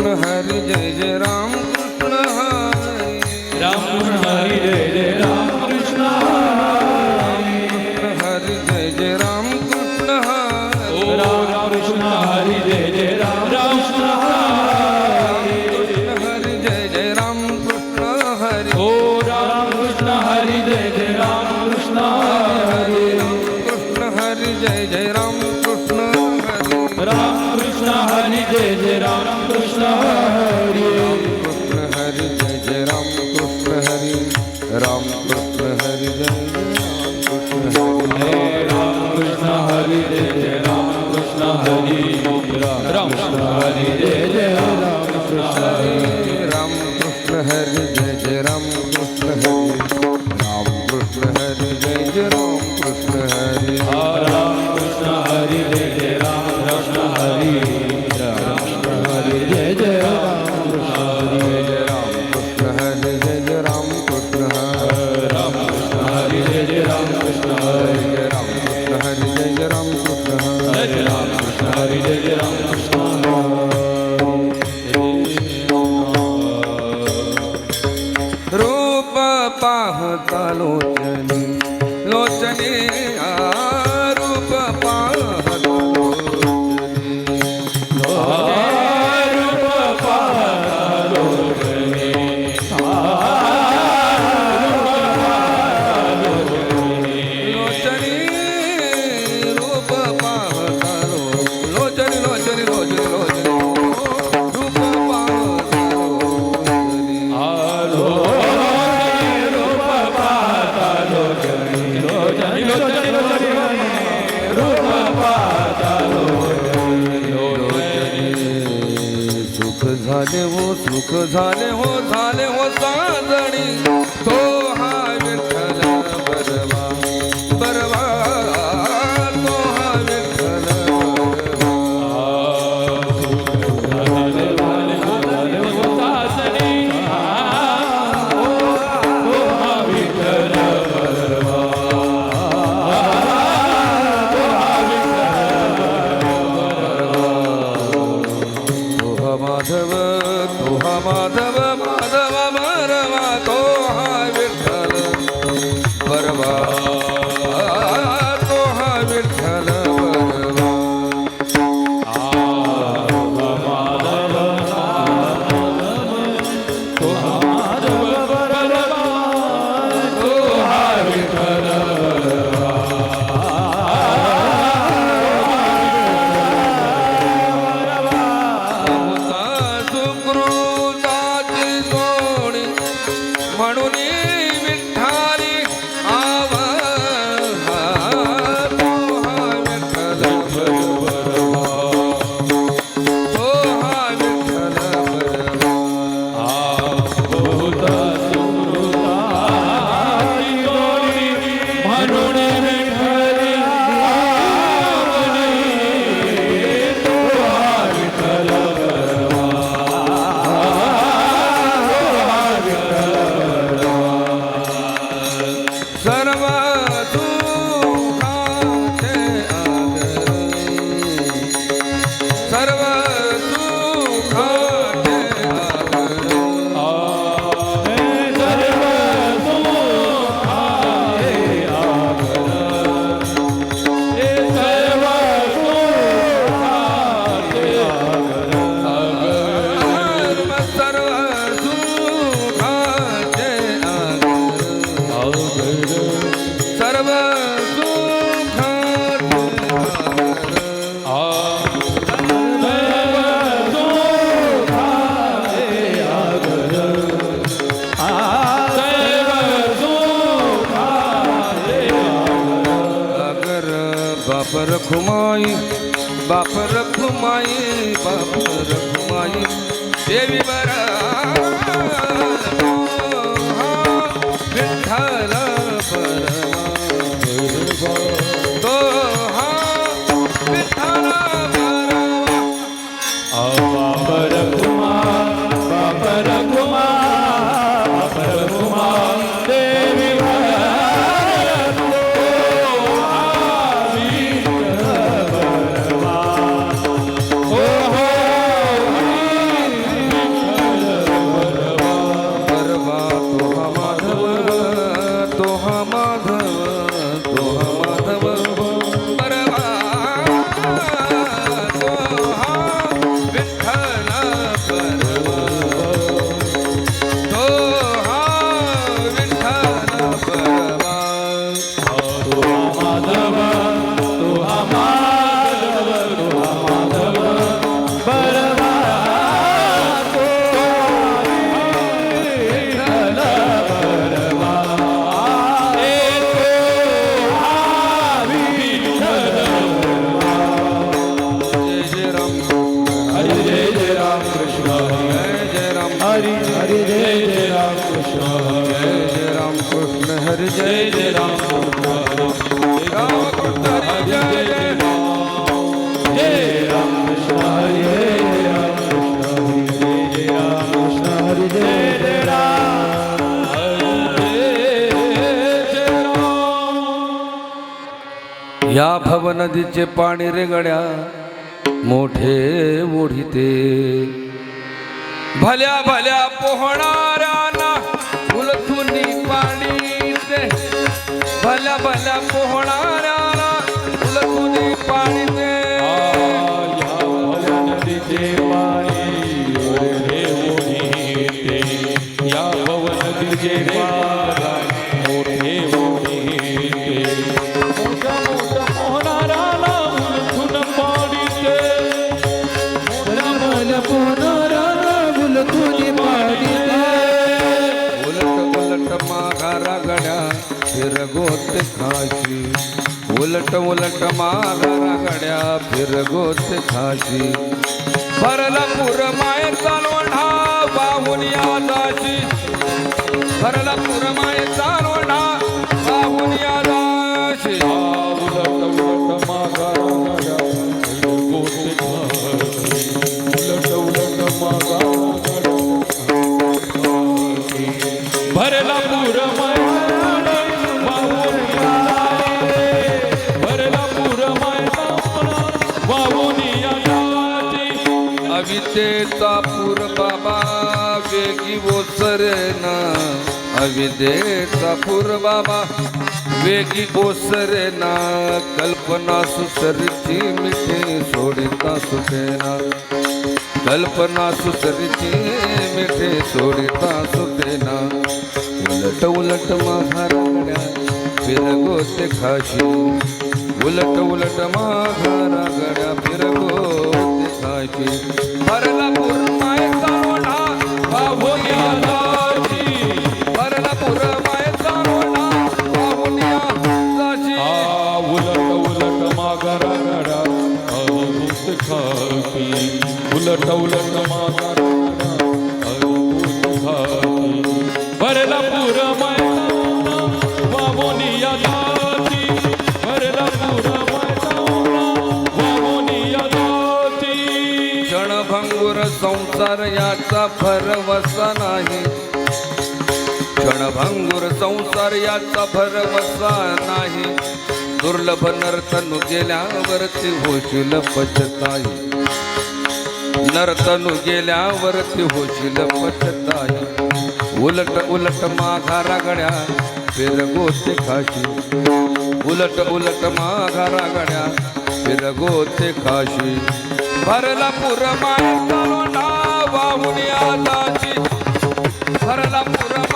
કૃષ્ણ હરિ જય જય રામ કૃષ્ણ હરિ રામ હરિ જય જય રામ કૃષ્ણ કૃષ્ણ હરિ જય જય રામ કૃષ્ણ હરિ રામ કૃષ્ણ હરિ જય જય રામ કૃષ્ણ કૃષ્ણ હરિ જય જય રામ કૃષ્ણ હરિ ઓ રામ કૃષ્ણ હરિ જય જય રામ કૃષ્ણ હરિ રામ કૃષ્ણ હરિ જય જય રામ કૃષ્ણ હરિ રામ કૃષ્ણ હરિ જય જય રામ કૃષ્ણ હરે કૃષ્ણ હરે જય જય રામ કૃષ્ણ હરે રામ કૃષ્ણ હરે જય રામ કૃષ્ણ હરે રામ કૃષ્ણ હરે જય રામ કૃષ્ણ હરે લોચને રૂપ લોચની લોચની લોચની सुख झाले हो झाले हो साजणी. बापर बाप बापर बाप बापर देवी बरा राम नदीचे पाणी रे गड्या मोठे मोठीते. भल्या भल्या पोहणाऱ्यांना उलथुनी पाणी भल्या भल्या पोहणाऱ्या उलट उलट माघारा गड्या फिरगोत खाशी. भरला पुर माय चालवणा वाहून या दाशी भरला पुर माय चालवणा वाहून या दाशी उलट उलट मागारा गोटे उलट उलट मागारा भरला पूर भरला विदेतापुर बाबा वेगी वो सरना। अविदेतापुर बाबा वेगी वो सरना। कल्पना सुसरची मिठे सोड़ता सुखेना कल्पना सुसरची मिठे सोड़ता सुखेना उलट उलट महाराणा, फिर गोते खाशी। उलट उलट महाराणा কি হরলাম संसार याचा भरवसा नाही. क्षणभंगुर संसार याचा भरवसा नाही. दुर्लभ नर्तनु गेल्यावरती होशील पचताई नर्तनु गेल्यावरती होशील पचताई उलट उलट माघारा गड्या फिरगोते खाशी. उलट उलट माघारा गड्या फिरगोते खाशी. भरला पुर முடியாதாச்சு பரலம்புரம்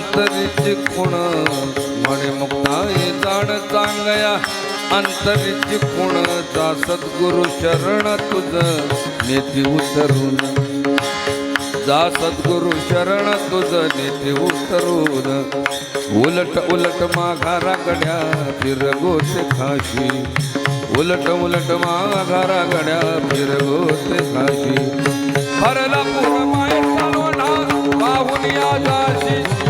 अंतरीची खुण म्हणे मुक्ताई जाण चांगया. अंतरीची खुण चा सद्गुरु शरण तुझ. नेती उतरून. जा सद्गुरु शरण तुझ नेती उतरून. उलट उलट माघारा गड्या फिरगोते खाशी. उलट उलट माघारा गड्या फिरगोते खाशी. हरला पूर माय चालवणा या